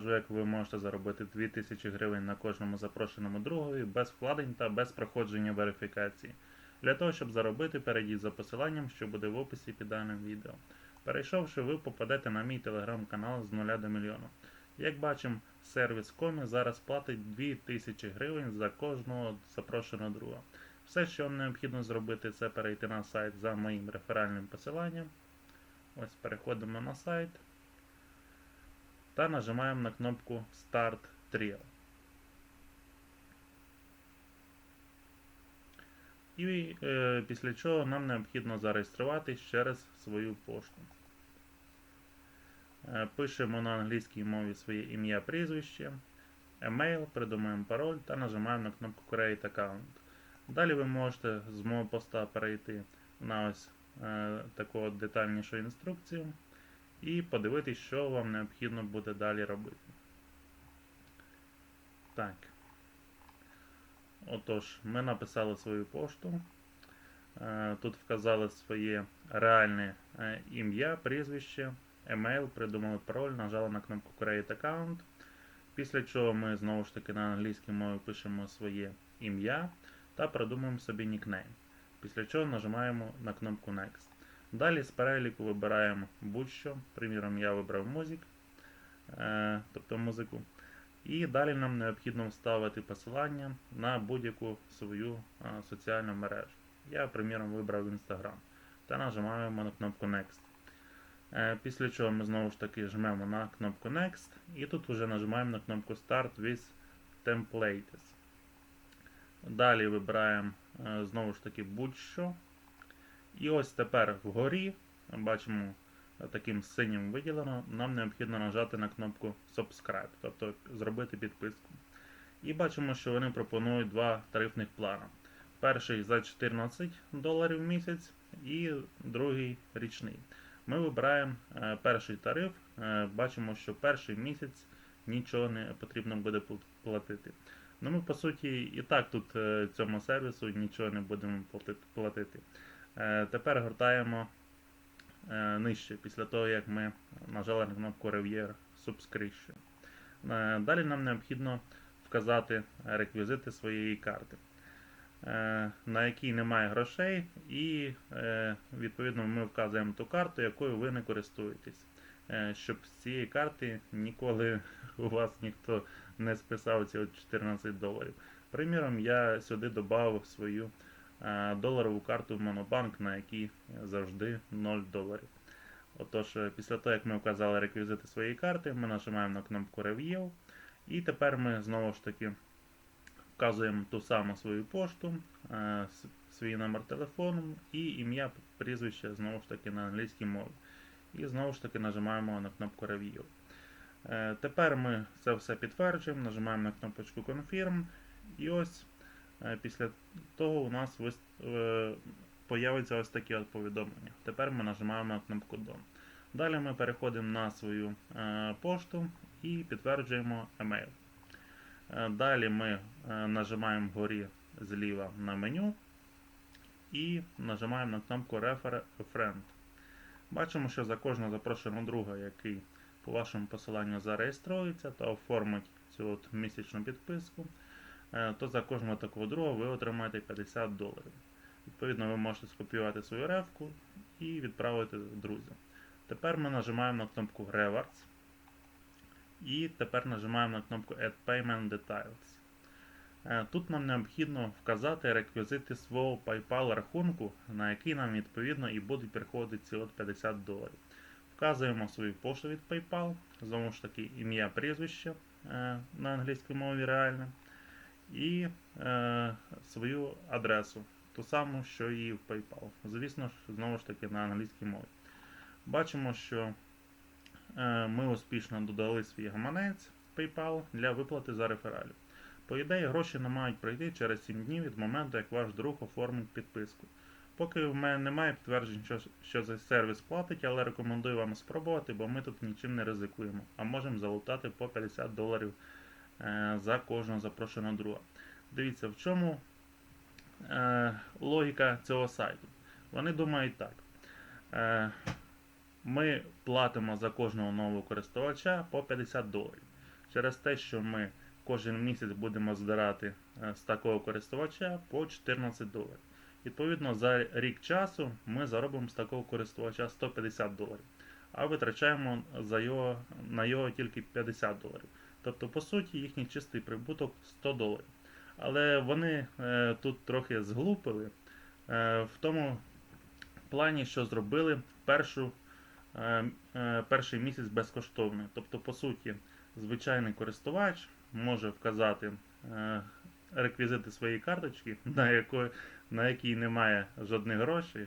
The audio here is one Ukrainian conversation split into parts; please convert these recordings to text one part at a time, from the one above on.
як ви можете заробити 2000 гривень на кожному запрошеному другові без вкладень та без проходження верифікації. Для того, щоб заробити, перейдіть за посиланням, що буде в описі під даним відео. Перейшовши, ви попадете на мій телеграм-канал з 0 до мільйона. Як бачимо, сервіс Комі зараз платить 2000 гривень за кожного запрошеного друга. Все, що вам необхідно зробити, це перейти на сайт за моїм реферальним посиланням. Ось переходимо на сайт та нажимаємо на кнопку Start Trial. І е, після чого нам необхідно зареєструватись через свою пошту. Е, пишемо на англійській мові своє ім'я, прізвище, емейл, придумаємо пароль та нажимаємо на кнопку Create Account. Далі ви можете з мого поста перейти на ось е, таку детальнішу інструкцію і подивитись, що вам необхідно буде далі робити. Так. Отож, ми написали свою пошту. Е, Тут вказали своє реальне е, ім'я, прізвище, емейл, придумали пароль, нажали на кнопку Create Account. Після чого ми знову ж таки на англійській мові пишемо своє ім'я та придумуємо собі нікнейм. Після чого нажимаємо на кнопку Next. Далі з переліку вибираємо будь-що. Приміром, я вибрав музик, е, тобто музику. І далі нам необхідно вставити посилання на будь-яку свою е, соціальну мережу. Я, приміром, вибрав Instagram та нажимаємо на кнопку Next. Е, Після чого ми знову ж таки жмемо на кнопку Next і тут вже нажимаємо на кнопку Start with Templates. Далі вибираємо знову ж таки будь-що. І ось тепер вгорі бачимо таким синім виділено, нам необхідно нажати на кнопку Subscribe, тобто зробити підписку. І бачимо, що вони пропонують два тарифних плани. Перший за 14 доларів в місяць і другий річний. Ми вибираємо е, перший тариф, е, бачимо, що перший місяць нічого не потрібно буде платити. Ну, ми, по суті, і так тут е, цьому сервісу нічого не будемо платити- Тепер гортаємо е, нижче, після того, як ми нажали на кнопку Review Subscription. Е, Далі нам необхідно вказати реквізити своєї карти, е, на якій немає грошей, і е, відповідно ми вказуємо ту карту, якою ви не користуєтесь. Е, Щоб з цієї карти ніколи у вас ніхто не списав ці 14 доларів. Приміром, я сюди додав свою е, доларову карту в Монобанк, на якій завжди 0 доларів. Отож, е, після того, як ми вказали реквізити своєї карти, ми нажимаємо на кнопку Review. І тепер ми знову ж таки вказуємо ту саму свою пошту, е, свій номер телефону і ім'я, прізвище знову ж таки на англійській мові. І знову ж таки нажимаємо на кнопку Review. Е, Тепер ми це все підтверджуємо, нажимаємо на кнопочку Confirm. І ось е, після того у нас е, появиться ось такі от повідомлення. Тепер ми нажимаємо на кнопку Done. Далі ми переходимо на свою е, пошту і підтверджуємо емейл. Е, Далі ми е, нажимаємо вгорі зліва на меню і нажимаємо на кнопку Refer Friend. Бачимо, що за кожного запрошеного друга, який по вашому посиланню зареєструється та оформить цю от місячну підписку, е, то за кожного такого друга ви отримаєте 50 доларів. Відповідно, ви можете скопіювати свою ревку і відправити друзям. Тепер ми нажимаємо на кнопку Rewards. І тепер нажимаємо на кнопку Add Payment Details. Е, Тут нам необхідно вказати реквізити свого PayPal рахунку, на який нам відповідно і будуть приходити ці от 50 доларів. Вказуємо свою пошту від PayPal, знову ж таки ім'я прізвище е, на англійській мові реальне, і е, свою адресу, ту саму, що і в PayPal. Звісно ж, знову ж таки на англійській мові. Бачимо, що е, ми успішно додали свій гаманець PayPal для виплати за рефералів. По ідеї, гроші не мають пройти через 7 днів від моменту, як ваш друг оформить підписку. Поки в мене немає підтверджень, що, що цей сервіс платить, але рекомендую вам спробувати, бо ми тут нічим не ризикуємо, а можемо залутати по 50 доларів за кожного запрошеного друга. Дивіться, в чому е, логіка цього сайту. Вони думають так. Е, ми платимо за кожного нового користувача по 50 доларів. через те, що ми кожен місяць будемо збирати е, з такого користувача по 14 доларів. Відповідно, за рік часу ми заробимо з такого користувача 150 доларів, а витрачаємо за його, на його тільки 50 доларів. Тобто, по суті, їхній чистий прибуток 100 доларів. Але вони е, тут трохи зглупили е, в тому плані, що зробили першу, е, е, перший місяць безкоштовний. Тобто, по суті, звичайний користувач може вказати е, реквізити своєї карточки, на, якої, на якій немає жодних грошей.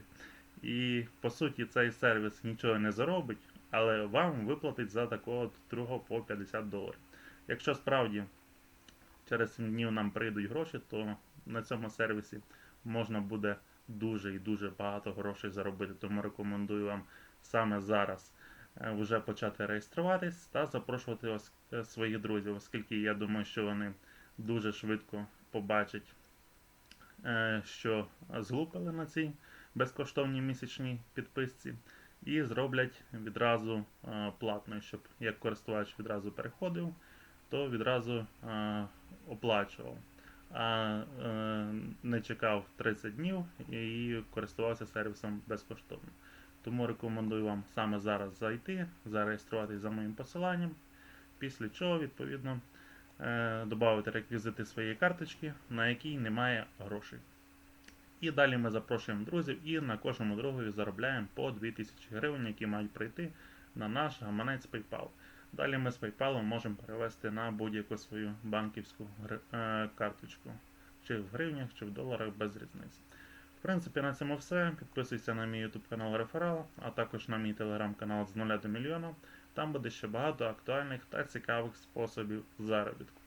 І по суті цей сервіс нічого не заробить, але вам виплатить за такого другого по 50 доларів. Якщо справді через 7 днів нам прийдуть гроші, то на цьому сервісі можна буде дуже і дуже багато грошей заробити. Тому рекомендую вам саме зараз е, вже почати реєструватись та запрошувати е, своїх друзів, оскільки я думаю, що вони дуже швидко побачать, е, що зглупили на цій безкоштовній місячній підписці, і зроблять відразу платною, щоб як користувач відразу переходив, то відразу е, оплачував. А е, не чекав 30 днів і користувався сервісом безкоштовно. Тому рекомендую вам саме зараз зайти, зареєструватись за моїм посиланням, після чого, відповідно, е, додати реквізити своєї карточки, на якій немає грошей. І далі ми запрошуємо друзів і на кожному другові заробляємо по 2000 гривень, які мають прийти на наш гаманець PayPal. Далі ми з PayPal можемо перевести на будь-яку свою банківську е, карточку, чи в гривнях, чи в доларах без різниці. В принципі, на цьому все. Підписуйся на мій YouTube канал Реферал, а також на мій телеграм-канал з нуля до мільйона. Там буде ще багато актуальних та цікавих способів заробітку.